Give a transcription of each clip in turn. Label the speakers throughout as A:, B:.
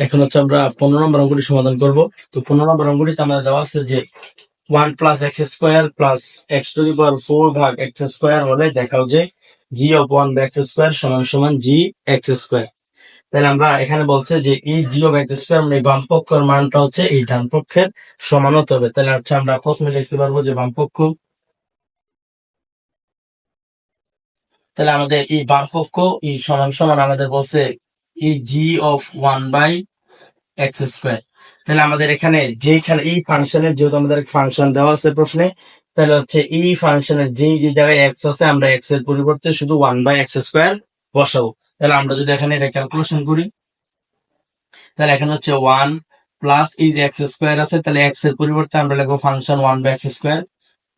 A: এখন হচ্ছে আমরা পনেরো নম্বর অঙ্কটি সমাধান করব। তো পনেরো নম্বর অঙ্কটিতে আমাদের দেওয়া আছে যে one plus x square plus x to the power four ভাগ এক্স স্কোয়ার হলে দেখাও যে g of one by x square সমান সমান জি এক্স স্কোয়ার তাহলে আমরা এখানে বলছে যে এই জি অফ এক্স স্কোয়ার মানে বাম পক্ষের মানটা হচ্ছে এই ডান পক্ষের সমান হতে হবে। তাহলে হচ্ছে আমরা প্রথমে লিখতে পারব যে বাম পক্ষ। তাহলে আমাদের এই বাম পক্ষ এই সমান সমান আমাদের বলছে এই g of one by x square তাহলে আমাদের এখানে যেখানে এই ফাংশনের, যেহেতু আমাদের ফাংশন দেওয়া আছে প্রশ্নে, তাহলে হচ্ছে এই ফাংশনের যে যে জায়গায় এক্স আছে, আমরা এক্সের পরিবর্তে শুধু ওয়ান বাই এক্স স্কোয়ার বসাবো। তাহলে আমরা যদি এখানে এটা ক্যালকুলেশন করি, তাহলে এখানে হচ্ছে ওয়ান প্লাস এই যে এক্স স্কোয়ার আছে, তাহলে এক্সের পরিবর্তে আমরা লিখব function one by x square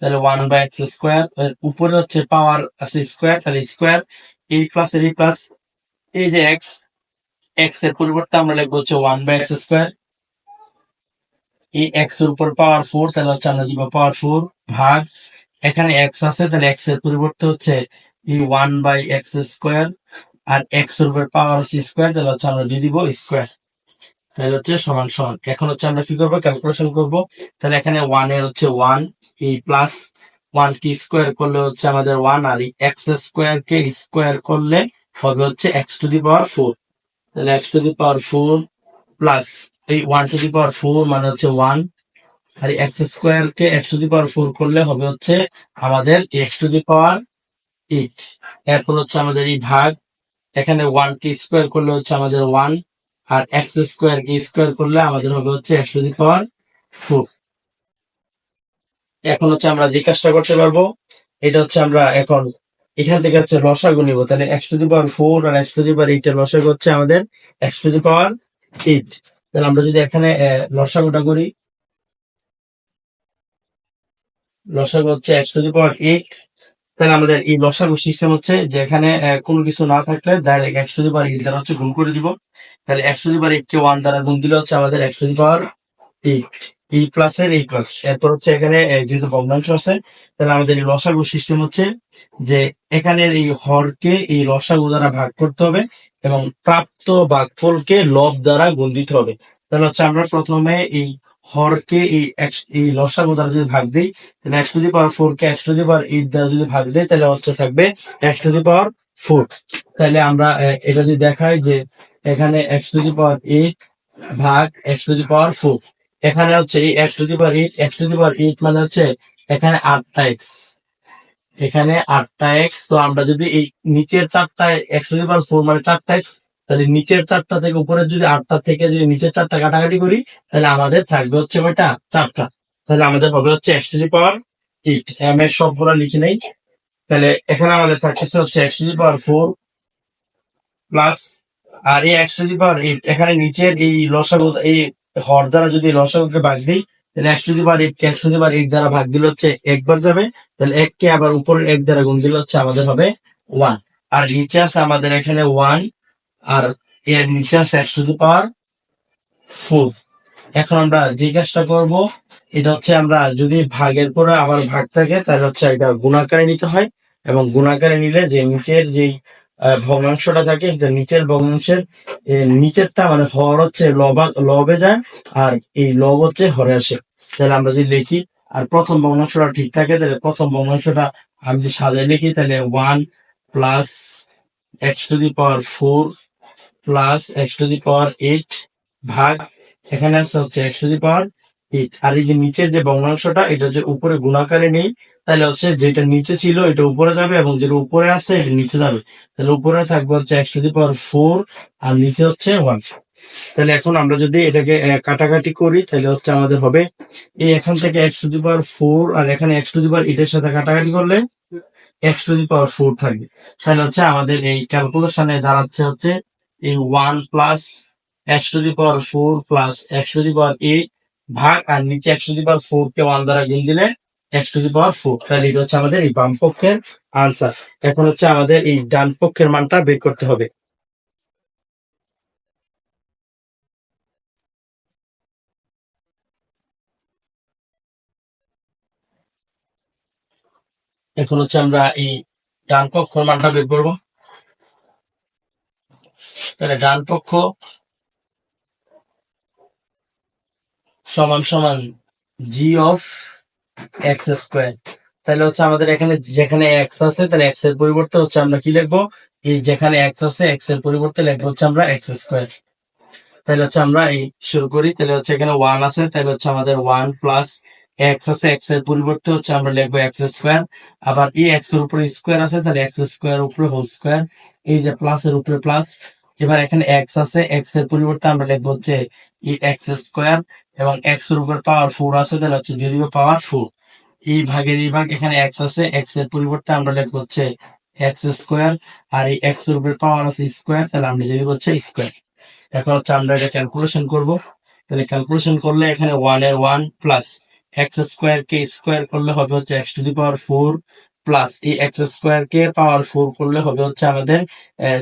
A: তাহলে ওয়ান বাই এক্স স্কোয়ার উপরে হচ্ছে পাওয়ার আছে স্কোয়ার তাহলে স্কোয়ার এই প্লাস এর প্লাস এই যে এক্স এক্সের পরিবর্তে আমরা লিখব হচ্ছে ওয়ান বাই এক্স স্কোয়ার এই এক্সের উপর পাওয়ার ফোর তাহলে হচ্ছে আমরা দিব পাওয়ার ফোর ভাগ। এখানে এক্স আছে, তাহলে এক্সের পরিবর্তে হচ্ছে এই ওয়ান বাই এক্স স্কোয়ার আর এক্সের উপর পাওয়ার আছে স্কোয়ার তাহলে হচ্ছে আমরা দিয়ে দিব স্কোয়ার তাহলে হচ্ছে সমান সমান। এখন হচ্ছে আমরা কি করব? ক্যালকুলেশন করব। তাহলে এখানে ওয়ানের হচ্ছে ওয়ান এই প্লাস ওয়ান কে স্কোয়ার করলে হচ্ছে আমাদের ওয়ান আর এক্স স্কোয়ার কে স্কোয়ার করলে হবে হচ্ছে x to the power four তাহলে x to the power four plus এই one to the power four মানে হচ্ছে ওয়ান আর x square K x to the power four করলে হবে হচ্ছে আমাদের x to the power eight এরপর হচ্ছে আমাদের এই ভাগ। এখানে ওয়ান কে স্কোয়ার করলে হচ্ছে আমাদের ওয়ান আর এক্স স্কোয়ার কে স্কোয়ার করলে আমাদের হবে হচ্ছে x to the power four এখন হচ্ছে আমরা যে কাজটা করতে পারব, এটা হচ্ছে আমরা এখন এখান থেকে হচ্ছে লসাগু নিব। তাহলে x to the power four R x to the power eight এর লসাগু হচ্ছে আমাদের x to the power eight তাহলে আমরা যদি এখানে লসাগুটা করি, লসাগু হচ্ছে x to the power eight তাহলে আমাদের এই লসাগু সিস্টেম হচ্ছে যে এখানে কোনো কিছু না থাকলে direct x to the power eight দ্বারা হচ্ছে গুণ করে দিব। তাহলে x to the power eight K one দ্বারা গুণ দিলে হচ্ছে আমাদের x to the power eight এই প্লাস এর এই প্লাস এরপর হচ্ছে এখানে যেহেতু ভগ্নাংশ আছে, তাহলে আমাদের এই লসাগু সিস্টেম হচ্ছে যে এখানের এই হরকে এই লসাগু দ্বারা ভাগ করতে হবে এবং প্রাপ্ত ভাগফলকে লব দ্বারা গুণ দিতে হবে। তাহলে হচ্ছে আমরা প্রথমে এই হরকে এই এই লসাগু দ্বারা যদি ভাগ দিই, তাহলে x to the power four K x to the power eight দ্বারা যদি ভাগ দিই, তাহলে হচ্ছে থাকবে x to the power four তাহলে আমরা এটা যদি দেখাই যে এখানে x to the power eight ভাগ x to the power four এখানে হচ্ছে x to the power eight x to the power eight মানে হচ্ছে এখানে আটটা এক্স এখানে আটটা এক্স তো আমরা যদি এই নিচের চারটা x to the power four মানে চারটা এক্স তাহলে নিচের চারটা থেকে উপরের যদি আটটা থেকে যদি নিচের চারটা কাটাকাটি করি, তাহলে আমাদের থাকবে হচ্ছে কয়টা? চারটা। তাহলে আমাদের হবে হচ্ছে x to the power eight আমি সবগুলো লিখে নেই। তাহলে এখানে আমাদের থাকতেছে হচ্ছে x to the power four plus আর এই x to the power eight এখানে নিচের এই লসাগু, এই হর দ্বারা যদি লসাগুকে ভাগ দিই, তাহলে x to the power eight x to the power eight দ্বারা ভাগ দিলে হচ্ছে একবার যাবে, তাহলে এক কে আবার উপরের এক দ্বারা গুণ দিলে হচ্ছে আমাদের হবে ওয়ান আর নিচে আছে আমাদের এখানে ওয়ান আর এর নিচে আছে x to the power four এখন আমরা যে কাজটা করব, এটা হচ্ছে আমরা যদি ভাগের পরে আবার ভাগ থাকে, তাহলে হচ্ছে এটা গুণাকারে নিতে হয়, এবং গুণাকারে নিলে যে নিচের যেই ভগ্নাংশটা থাকে নিচের ভগ্নাংশের নিচেরটা মানে হর হচ্ছে লবে যায়, আর এই লব হচ্ছে হরে আসে। তাহলে আমরা যদি লিখি, আর প্রথম ভগ্নাংশটা ঠিক থাকে, তাহলে প্রথম ভগ্নাংশটা আমি যদি সাজায় লিখি, তাহলে one plus x to the power four plus x to the power eight ভাগ, এখানে আছে হচ্ছে x to the power eight আর এই যে নিচের যে ভগ্নাংশটা, এটা যে উপরে গুণাকারে নেই তাহলে হচ্ছে যেটা নিচে ছিল এটা উপরে যাবে এবং যেটা উপরে আছে এটা নিচে যাবে। তাহলে উপরে থাকবে হচ্ছে x to the power four আর নিচে হচ্ছে ওয়ান তাহলে এখন আমরা যদি এটাকে কাটাকাটি করি, তাহলে হচ্ছে আমাদের হবে এই এখান থেকে x to the power four আর এখানে এক্স টু দি পাওয়ার এটার সাথে কাটাকাটি করলে x to the power four থাকবে। তাহলে হচ্ছে আমাদের এই ক্যালকুলেশনে দাঁড়াচ্ছে হচ্ছে এই one plus x to the power four plus x to the power eight ভাগ আর নিচে x to the power four K one দ্বারা গুণ দিলে x to the power four তাহলে এটা হচ্ছে আমাদের এই বাম পক্ষের আনসার এখন হচ্ছে আমাদের এই ডান পক্ষের মানটা বের করতে হবে। এখন হচ্ছে আমরা এই ডান পক্ষের মানটা বের করব। তাহলে ডান পক্ষ সমান সমান জি অফ এক্স স্কোয়ার তাহলে হচ্ছে আমাদের এখানে যেখানে এক্স আছে, তাহলে এক্সের পরিবর্তে হচ্ছে আমরা কি লিখব? এই যেখানে এক্স আছে এক্সের পরিবর্তে লিখব হচ্ছে আমরা এক্স স্কোয়ার তাহলে হচ্ছে আমরা এই শুরু করি। তাহলে হচ্ছে এখানে ওয়ান আছে, তাহলে হচ্ছে আমাদের ওয়ান প্লাস এক্স আছে এক্সের পরিবর্তে হচ্ছে আমরা লিখব এক্স স্কোয়ার আবার এই এক্সের উপরে স্কোয়ার আছে, তাহলে এক্স স্কোয়ার উপরে হোল স্কোয়ার এই যে প্লাস এর উপরে প্লাস এবার এখানে এক্স আছে এক্সের পরিবর্তে আমরা লিখব হচ্ছে এই এক্স স্কোয়ার এবং এক্সের উপর পাওয়ার ফোর আছে, তাহলে হচ্ছে দিয়ে পাওয়ার ফোর এই ভাগের এই ভাগ এখানে এক্স আছে এক্সের পরিবর্তে আমরা লিখব হচ্ছে এক্স স্কোয়ার আর এই এক্সের উপরে পাওয়ার আছে স্কোয়ার তাহলে আমরা দিয়ে দিব হচ্ছে স্কোয়ার এখন হচ্ছে আমরা এটা ক্যালকুলেশন করব। তাহলে ক্যালকুলেশন করলে এখানে ওয়ানের ওয়ান প্লাস এক্স স্কোয়ার কে স্কোয়ার করলে হবে হচ্ছে x to the power four plus এই এক্স স্কোয়ার কে পাওয়ার ফোর করলে হবে হচ্ছে আমাদের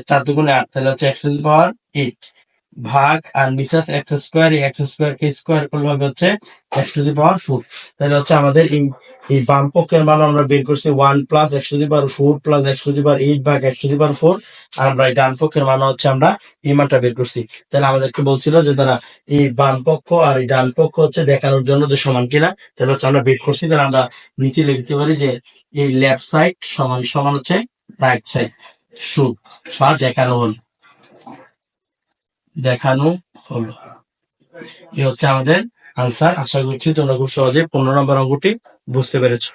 A: চার দুগুণে আট, তাহলে হচ্ছে x to the power eight ভাগ আর মিসাস এক্স স্কোয়ার, এই এক্স স্কোয়ার কে স্কোয়ার করলে হবে হচ্ছে x to the power four. তাহলে হচ্ছে আমাদের এই এই বাম পক্ষের মান আমরা বের করছি one plus x to the power four plus x to the power eight ভাগ x to the power four. আর আমরা এই ডান পক্ষের মান হচ্ছে আমরা এই মানটা বের করছি। তাহলে আমাদেরকে বলছিল যে তারা এই বাম পক্ষ আর এই ডান পক্ষ হচ্ছে দেখানোর জন্য যে সমান কিনা। তাহলে হচ্ছে আমরা বের করছি, তাহলে আমরা নিচে লিখতে পারি যে এই লেফট সাইড সমান সমান হচ্ছে রাইট সাইড শুট বা দেখানো হল। দেখানো হলো। এই হচ্ছে আমাদের আনসার আশা করছি তোমরা খুব সহজে পনেরো নম্বর অঙ্কটি বুঝতে পেরেছ।